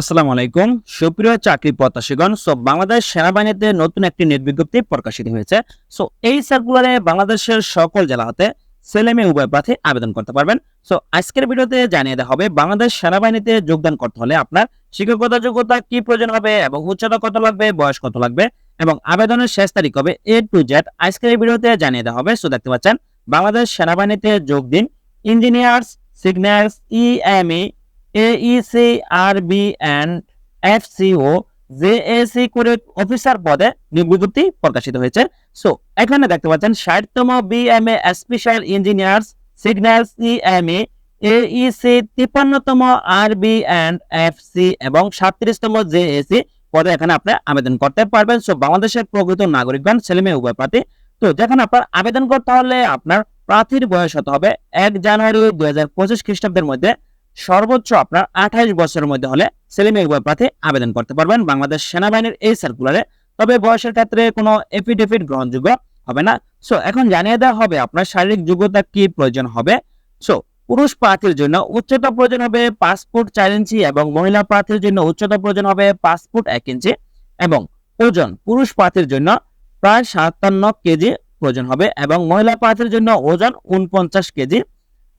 আসসালামু আলাইকুম। সুপ্রিয় চাকরি প্রত্যাশীগণ, সো বাংলাদেশ সেনাবাহিনীতে নতুন একটি নিয়োগ বিজ্ঞপ্তি প্রকাশিত হয়েছে। সো এই সার্কুলারে বাংলাদেশের সকল জেলা হতে ছেলে মেয়ে উভয় প্রার্থী আবেদন করতে পারবেন। সো আজকের ভিডিওতে জানিয়ে দেওয়া হবে, বাংলাদেশ সেনাবাহিনীতে যোগদান করতে হলে আপনার শিক্ষাগত যোগ্যতা কি প্রয়োজন হবে এবং উচ্চতা কত লাগবে, বয়স কত লাগবে এবং আবেদনের শেষ তারিখ হবে এ টু জেড আজকের এই ভিডিওতে জানিয়ে দেওয়া হবে। সো দেখতে পাচ্ছেন, বাংলাদেশ সেনাবাহিনীতে যোগ দিন, engineers, signals EME AEC RB and FCO JAC করে অফিসার পদে নিয়োগ প্রকাশিত হয়েছে। সো এখানে দেখতে পাচ্ছেন ষাটতম বিএমএ স্পেশাল ইএমএ এইসি তিপ্পান্নতম এফসি এবং পদে এখানে আপনি আবেদন করতে পারবেন। সো বাংলাদেশের প্রকৃত নাগরিকগণ ছেলে মেয়ে উভয় প্রার্থী। তো, যেখানে আপনার আবেদন করতে হলে আপনার প্রার্থীর বয়স হতে হবে এক জানুয়ারি দুই হাজার পঁচিশ খ্রিস্টাব্দের মধ্যে। সর্বোচ্চ আপনার আঠাইশ বছরের মধ্যে হলে ছেলে মেয়ে উভয় প্রার্থী আবেদন করতে পারবেন। বাংলাদেশ সেনাবাহিনীর এই সার্কুলারে তবে বয়সের ক্ষেত্রে কোনো এফিডেভিট গ্রহণযোগ্য হবে না। সো এখন জানিয়ে দেওয়া হবে আপনার শারীরিক যোগ্যতা কি প্রয়োজন হবে। সো পুরুষ প্রার্থীর জন্য উচ্চতা প্রয়োজন হবে পাসপোর্ট চার ইঞ্চি এবং মহিলা প্রার্থীর জন্য উচ্চতা প্রয়োজন হবে পাসপোর্ট এক ইঞ্চি এবং ওজন পুরুষ প্রার্থীর জন্য প্রায় সাতান্ন কেজি প্রয়োজন হবে এবং মহিলা প্রার্থীর জন্য ওজন উনপঞ্চাশ কেজি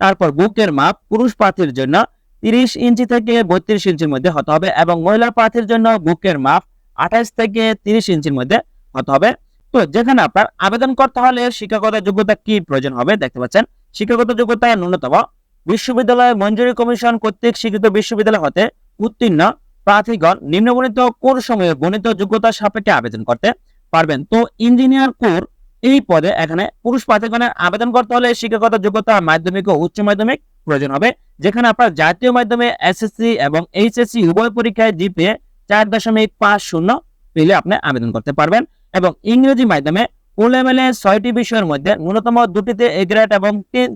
তারপর বুকের মাপ পুরুষ প্রার্থীর জন্য তিরিশ ইঞ্চি থেকে বত্রিশ ইঞ্চির মধ্যে হতে হবে এবং মহিলা প্রার্থীর জন্য বুকের মাপ আঠাশ থেকে তিরিশ ইঞ্চির মধ্যে হতে হবে। তো যেখানে আপনার আবেদন করতে হলে শিক্ষাগত যোগ্যতা কি প্রয়োজন হবে দেখতে পাচ্ছেন। শিক্ষাগত যোগ্যতা ন্যূনতম। বিশ্ববিদ্যালয় মঞ্জুরি কমিশন কর্তৃক স্বীকৃত বিশ্ববিদ্যালয় হতে উত্তীর্ণ প্রার্থীগণ নিম্নবর্ণিত কোর সময়ে গণিত যোগ্যতা সাপেক্ষে আবেদন করতে পারবেন। তো ইঞ্জিনিয়ার কোর এই পদে এখানে পুরুষ প্রার্থীগণের আবেদন করতে হলে শিক্ষাগত যোগ্যতা, মাধ্যমিক ও উচ্চ মাধ্যমিক প্রয়োজন হবে, যেখানে আপনার জাতীয় মাধ্যমে এসএসসি এবং এইচএসসি উভয় পরীক্ষায় জিপিএ চার দশমিক পাঁচ শূন্য পেলে আপনি আবেদন করতে পারবেন এবং ইংরেজি মাধ্যমে ও লেভেলে ছয়টি বিষয়ের মধ্যে ন্যূনতম দুটিতে এ গ্রেড এবং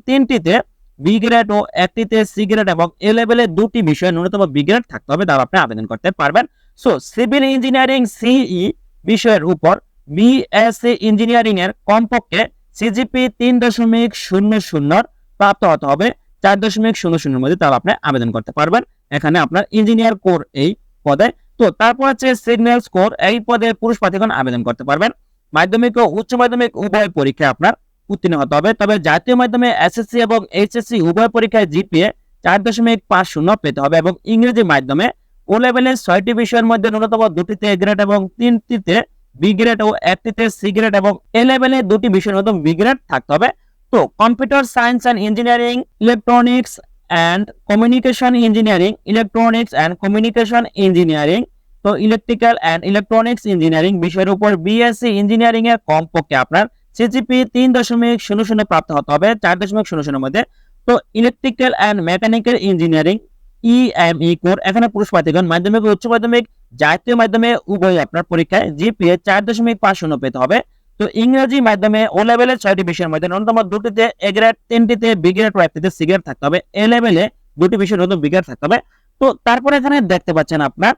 তিনটিতে বি গ্রেড ও একটিতে সি গ্রেড এবং এ লেভেলে দুটি বিষয়ে ন্যূনতম বি গ্রেড থাকতে হবে, তাও আপনি আবেদন করতে পারবেন। সো সিভিল ইঞ্জিনিয়ারিং সিই বিষয়ের উপর বিএসসি ইঞ্জিনিয়ারিং এর কমপক্ষে সিজিপি তিন দশমিক শূন্য শূন্যর প্রাপ্ত হতে হবে। চার দশমিক শূন্য শূন্যের মধ্যে তাহলে আপনি আবেদন করতে পারবেন। এখানে আপনার ইঞ্জিনিয়ার কোর এই পদে। তো তারপর হচ্ছে সিগন্যাল স্কোর। এই পদে পুরুষ প্রার্থীগণ আবেদন করতে পারবেন। মাধ্যমিক ও উচ্চ মাধ্যমিক উভয় পরীক্ষায় আপনার উত্তীর্ণ হতে হবে। তবে জাতীয় মাধ্যমে এসএসসি এবং এইচএসসি উভয় পরীক্ষায় জিপিএ চার দশমিক পাঁচ শূন্য পেতে হবে এবং ইংরেজি মাধ্যমে ও লেভেলের ছয়টি বিষয়ের মধ্যে ন্যূনতম দুটিতে গ্রেড এবং তিনটিতে বি গ্রেড ও একটিতে সি গ্রেড এবং এ লেভেলে দুটি বিষয়ের মধ্যে বি গ্রেড থাকতে হবে। তো computer science and engineering electronics and communication engineering electronics and communication engineering তো ইলেকট্রিক্যাল অ্যান্ড ইলেকট্রনিক্স ইঞ্জিনিয়ারিং বিষয়ের উপর বিএসসি ইঞ্জিনিয়ারিং এর কমপক্ষে আপনার সিজিপি তিন দশমিক শূন্য শূন্য প্রাপ্ত হতে হবে, চার দশমিক শূন্য শূন্যের মধ্যে। তো electrical and mechanical engineering EME corps. এখানে পুরুষ প্রার্থীগণ মাধ্যমিক উচ্চ মাধ্যমিক জাতীয় মাধ্যমে উভয় আপনার পরীক্ষায় জিপিএ চার দশমিক পাঁচ শূন্য পেতে হবে। তো ইংরেজি মাধ্যমে ও লেভেলের ছয়টি বিষয়ের মধ্যে দুটিতে এ গ্রেড তিনটিতে বি গ্রেড সি গ্রেড থাকতে হবে। এ লেভেলে দুটি বিষয়ের ন্যূনতম বি গ্রেড থাকতে হবে। তো তারপরে এখানে দেখতে পাচ্ছেন আপনার,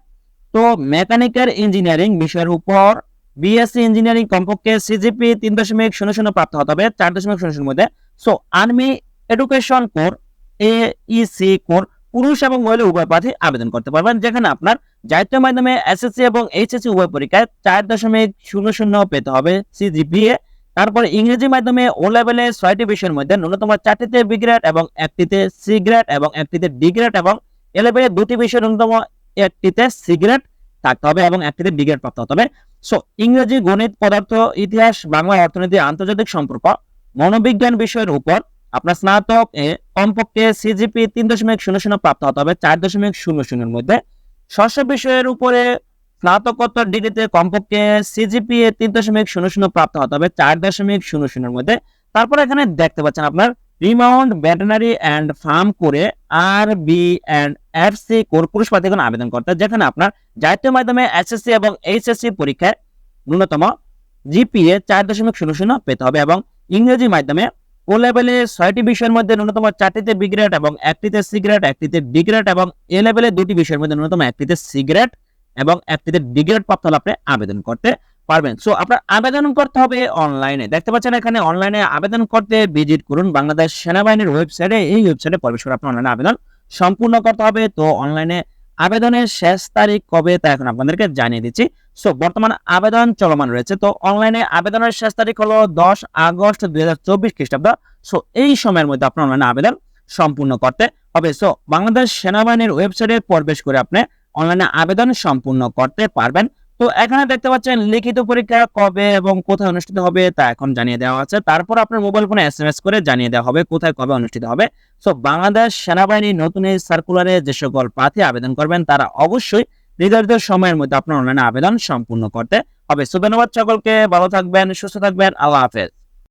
তো মেকানিক্যাল ইঞ্জিনিয়ারিং বিষয়ের উপর বিএসসি ইঞ্জিনিয়ারিং কমপক্ষে সিজিপি তিন দশমিক শূন্য শূন্য প্রাপ্ত হতে হবে, চার দশমিক শূন্য শূন্য মধ্যে। So army education corps A EC corps পুরুষ এবং মহিলা উভয় প্রার্থী আবেদন করতে পারবেন, যেখানে আপনার জাতীয় মাধ্যমে এসএসসি এবং এইচএসসি উভয় পরীক্ষায় চার দশমিক শূন্য শূন্য পেতে হবে সিজিপিএ তারপর ইংরেজি মাধ্যমে ও লেভেলে ছয়টি বিষয়ের মধ্যে ন্যূনতম চারটিতে বি গ্রেড এবং একটিতে সি গ্রেড এবং একটিতে ডি গ্রেড এবং এ লেভেলে দুটি বিষয়ের ন্যূনতম একটিতে সি গ্রেড থাকতে হবে এবং একটিতে বি গ্রেড প্রাপ্ত হতে হবে। সো ইংরেজি গণিত পদার্থ, ইতিহাস, বাংলা অর্থনীতি, আন্তর্জাতিক সম্পর্ক, মনোবিজ্ঞান বিষয়ের উপর আপনার স্নাতক এ কমপক্ষে সিজিপি তিন দশমিক শূন্য শূন্য প্রাপ্ত হতে হবে, চার দশমিক শূন্য শূন্যের মধ্যে। শস্য বিষয়ের উপরে স্নাতকোত্তর ডিগ্রিতে কমপক্ষে সিজিপিএ তিন দশমিক শূন্য শূন্য প্রাপ্ত হতে হবে, চার দশমিক শূন্য শূন্যের মধ্যে। তারপর এখানে দেখতে পাচ্ছেন আপনার রিমাউন্ড ভেটেনারি অ্যান্ড ফার্ম করে R V and F C corps পুরুষ প্রার্থীগণ আবেদন করতে যেখানে আপনার জাতীয় মাধ্যমে এসএসসি এবং এইচএসসি পরীক্ষায় ন্যূনতম জিপিএ চার দশমিক শূন্য শূন্য পেতে হবে এবং ইংরেজি মাধ্যমে ও লেভেলে ছয়টি বিষয়ের মধ্যে ন্যূনতম চারটিতে বি গ্রেড এবং একটিতে সি গ্রেড একটিতে ডি গ্রেড এবং এ লেভেলে দুটি বিষয়ের মধ্যে ন্যূনতম একটিতে সি গ্রেড এবং একটিতে ডি গ্রেড প্রাপ্ত হলে আপনি আবেদন করতে পারবেন। সো আপনার আবেদন করতে হবে অনলাইনে দেখতে পাচ্ছেন এখানে অনলাইনে আবেদন করতে ভিজিট করুন। বাংলাদেশ সেনাবাহিনীর ওয়েবসাইটে এই ওয়েবসাইটে প্রবেশ করে আপনার অনলাইনে আবেদন সম্পূর্ণ করতে হবে। তো অনলাইনে আবেদনের শেষ তারিখ কবে তা এখন আপনাদেরকে জানিয়ে দিচ্ছি। সো বর্তমান আবেদন চলমান রয়েছে। তো অনলাইনে আবেদনের শেষ তারিখ হলো দশ আগস্ট দুই হাজার চব্বিশ খ্রিস্টাব্দ। সো এই সময়ের মধ্যে আপনার অনলাইনে আবেদন সম্পূর্ণ করতে হবে। সো বাংলাদেশ সেনাবাহিনীর ওয়েবসাইটে প্রবেশ করে আপনি অনলাইনে আবেদন সম্পূর্ণ করতে পারবেন। তো এখানে দেখতে পাচ্ছেন, লিখিত পরীক্ষা কবে এবং কোথায় অনুষ্ঠিত হবে তা এখন জানিয়ে দেওয়া আছে। তারপর আপনার মোবাইল ফোনে এস এম এস করে জানিয়ে দেওয়া হবে কোথায় কবে অনুষ্ঠিত হবে। সো বাংলাদেশ সেনাবাহিনী নতুন এই সার্কুলারে যে সকল প্রার্থী আবেদন করবেন, তারা অবশ্যই নির্ধারিত সময়ের মধ্যে আপনার অনলাইনে আবেদন সম্পূর্ণ করতে হবে। সুবেনবাদ সকলকে, ভালো থাকবেন, সুস্থ থাকবেন, আল্লাহ হাফেজ।